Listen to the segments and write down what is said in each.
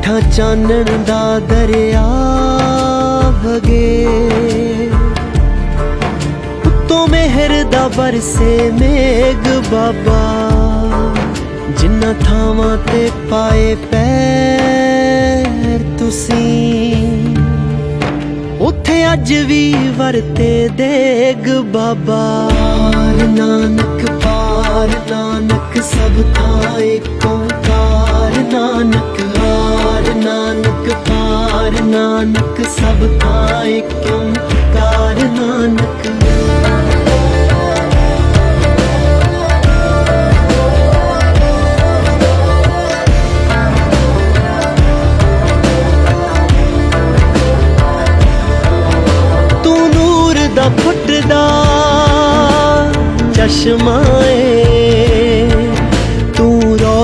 ਹੇਠਾਂ ਚਾਨਣ ਦਾ ਦਰਿਆ ਵਗੇ। ਉੱਤੋਂ ਮਿਹਰ ਦਾ ਵਰਸੇ ਮੇਗ ਬਾਬਾ। ਜਿੰਨਾ ਥਾਵਾਂ ਤੇ ਪਾਏ ਪੈਰ ਤੁਸੀਂ, ਉੱਥੇ ਅੱਜ ਵੀ ਵਰਤੇ ਦੇਗ ਬਾਬਾ। ਨਾਨਕ, ਪਾਰ ਨਾਨਕ, ਸਭ ਥਾਂ ਏਕ ਓੰਕਾਰ ਨਾਨਕ। ਨਾਨਕ ਪਾਰ ਨਾਨਕ ਸਭ ਥਾਂ ਏਕ ਓੰਕਾਰ ਨਾਨਕ ਤੂੰ ਨੂਰ ਦਾ ਫੁੱਟਦਾ ਚਸ਼ਮਾ ਏ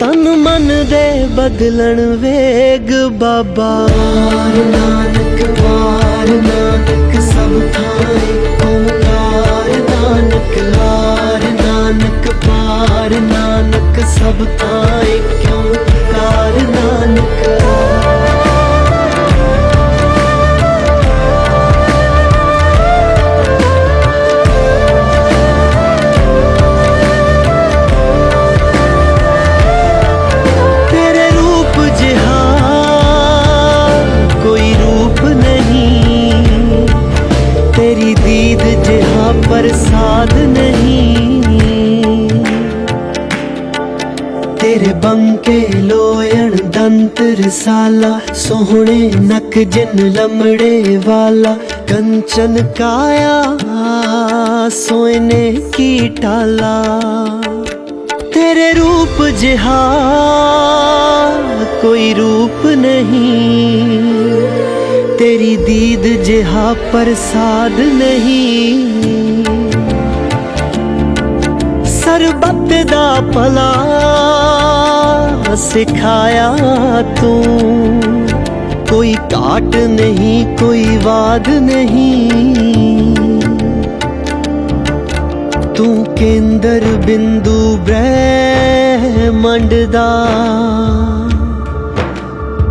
ਤਨ ਮਨ ਦੇ ਬਦਲਣ ਵੇਗ ਬਾਬਾ। ਨਾਨਕ ਵਾਰ ਨਾਨਕ ਸਭ ਥਾਂ ਜਿਹਾ ਪ੍ਰਸਾਦ ਨਹੀਂ ਤੇਰੇ ਬੰਕੇ ਲੋਇਣ ਦੰਤ ਰਸਾਲਾ ਸੋਹਣੇ ਨਕ ਜਿਨ ਲਮੜੇ ਵਾਲਾ ਕੰਚਨ ਕਾਇਆ ਸੋਇਨੇ ਕੀ ਟਾਲਾ ਤੇਰੇ ਰੂਪ ਜਿਹਾ ਕੋਈ ਰੂਪ ਨਹੀਂ ਤੇਰੀ ਦੀਦ ਜਿਹਾ ਪ੍ਰਸਾਦ ਨਹੀਂ ਸਰਬੱਤ ਦਾ ਭਲਾ ਸਿਖਾਇਆ ਤੂੰ। ਕੋਈ ਘਾਟ ਨਹੀਂ, ਕੋਈ ਵਾਦ ਨਹੀਂ। ਤੂੰ ਕੇਂਦਰ ਬਿੰਦੂ ਬ੍ਰਹਿਮੰਡ ਦਾ।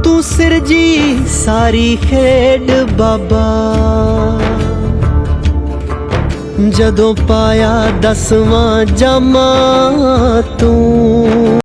ਤੂੰ ਸਿਰਜੀ ਸਾਰੀ ਖੇਡ ਬਾਬਾ। ਜਦੋਂ ਪਾਇਆ ਦਸਵਾਂ ਜਾਮਾ ਤੂੰ।